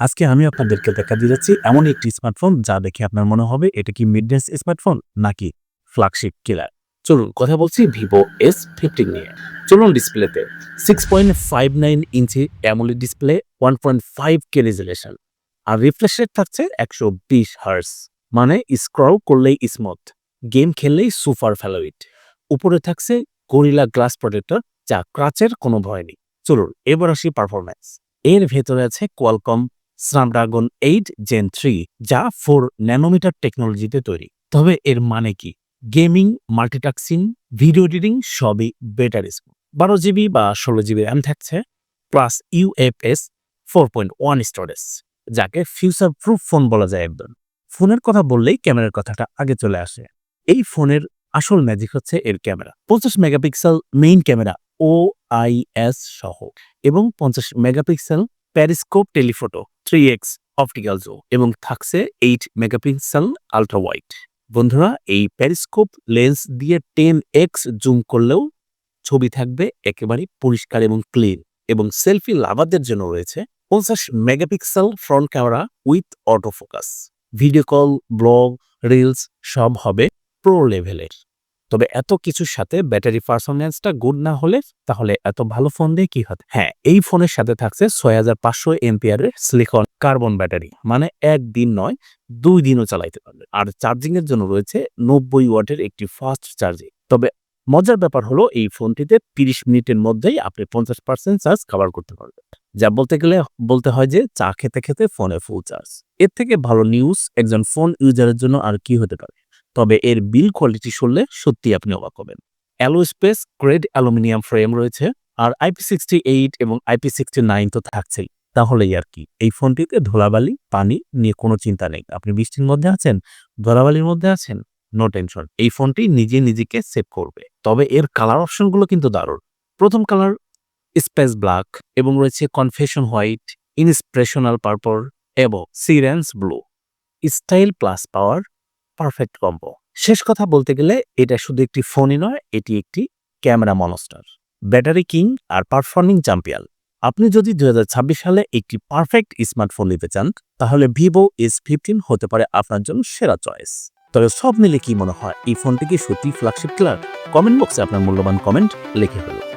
আজকে আমি আপনাদেরকে দেখা দিয়ে যাচ্ছি এমন একটি স্মার্টফোন যা দেখে আপনার মনে হবে এটা কি মিড রেঞ্জ স্মার্টফোন নাকি ফ্ল্যাগশিপ কিলার চলুন কথা বলছি ভিভো এস ফিফটিন নিয়ে। চলুন ডিসপ্লেতে six point five nine inch AMOLED display one point five K resolution আর রিফ্রেশ রেট থাকছে একশো বিশ হার্স মানে স্ক্রল করলেই স্মুথ গেম খেললেই সুপার ফ্যালোইট উপরে থাকছে গরিলা গ্লাস প্রোটেক্টর যা ক্রাচের কোনো ভয় নেই। চলুন, এবার আসি পারফরম্যান্স এর ভেতরে আছে Qualcomm Snapdragon eight Gen three যা ফোর ন্যানোমিটার টেকনোলজিতে তৈরি। তবে এর মানে কি? গেমিং মাল্টিটাস্কিং ভিডিও এডিটিং সবই বেটার স্মুথ বারো জিবি বা ষোলো জিবি র্যাম থাকছে plus UFS four point one storage যাকে ফিউচার প্রুফ ফোন বলা যায় একদম। ফোনের কথা বললেই ক্যামেরার কথাটা আগে চলে আসে। এই ফোনের আসল ম্যাজিক হচ্ছে এর ক্যামেরা পঞ্চাশ megapixel main camera O I S সহ, এবং পঞ্চাশ megapixel periscope telephoto three X optical zoom এবং থাকছে এইট মেগাপিক্সেল আলট্রা ওয়াইড বন্ধুরা, এই প্যারিস্কোপ লেন্স দিয়ে টেন এক্স জুম করলেও ছবি থাকবে একেবারে পরিষ্কার এবং ক্লিন এবং সেলফি লাভারদের জন্য রয়েছে পঞ্চাশ megapixel front camera with auto focus video call vlog reels সব হবে প্রো লেভেলের তবে এত কিছুর সাথে ব্যাটারি পারফরমেন্সটা গুড না হলে তাহলে এত ভালো ফোন দিয়ে কি হবে? হ্যাঁ এই ফোনের সাথে থাকছে ছয় হাজার পাঁচশো এমপিআরের সিলিকন কার্বন ব্যাটারি মানে একদিন নয়, দুই দিনও চালাইতে পারবে। আর চার্জিং এর জন্য রয়েছে নব্বই ওয়াটের একটি ফাস্ট চার্জিং তবে মজার ব্যাপার হলো এই ফোনটিতে তিরিশ মিনিটের মধ্যেই আপনি পঞ্চাশ পার্সেন্ট চার্জ কভার করতে পারবেন। যা বলতে গেলে, বলতে হয় যে চা খেতে খেতে ফোনে ফুল চার্জ এর থেকে ভালো নিউজ একজন ফোন ইউজারের জন্য আর কি হতে পারে? তবে এর বিল কোয়ালিটি শুনলে সত্যি আপনি অবাক হবেন। Aero space, grade aluminium frame রয়েছে আর আইপি সিক্সটি এইট এবং আইপি সিক্সটি নাইন তো থাকছেই। তাহলেই আর কি, এই ফোনটিতে ধুলাবালি, পানি নিয়ে কোনো চিন্তা নেই। আপনি বৃষ্টির মধ্যে আছেন, ধুলাবালির মধ্যে আছেন নো টেনশন এই ফোনটি নিজে নিজেকে সেভ করবে। তবে এর কালার অপশনগুলো কিন্তু দারুণ। প্রথম কালার স্পেস ব্ল্যাক এবং রয়েছে কনফেশন হোয়াইট ইনস্পিরেশনাল পার্পল এবং serene blue style plus power perfect combo শেষ কথা বলতে গেলে এটা শুধু একটি ফোনই নয়, এটি একটি ক্যামেরা মনস্টার ব্যাটারি কিং আর পারফর্মিং চ্যাম্পিয়ন আপনি যদি দু হাজার ছাব্বিশ সালে একটি পারফেক্ট স্মার্টফোন নিতে চান, তাহলে ভিভো এস ফিফটিন হতে পারে আপনার জন্য সেরা চয়েস তবে সব মিলে কি মনে হয়, এই ফোনটি কি সত্যি ফ্ল্যাগশিপ ক্লার কমেন্ট বক্সে আপনার মূল্যবান কমেন্ট লিখে ফেলুন।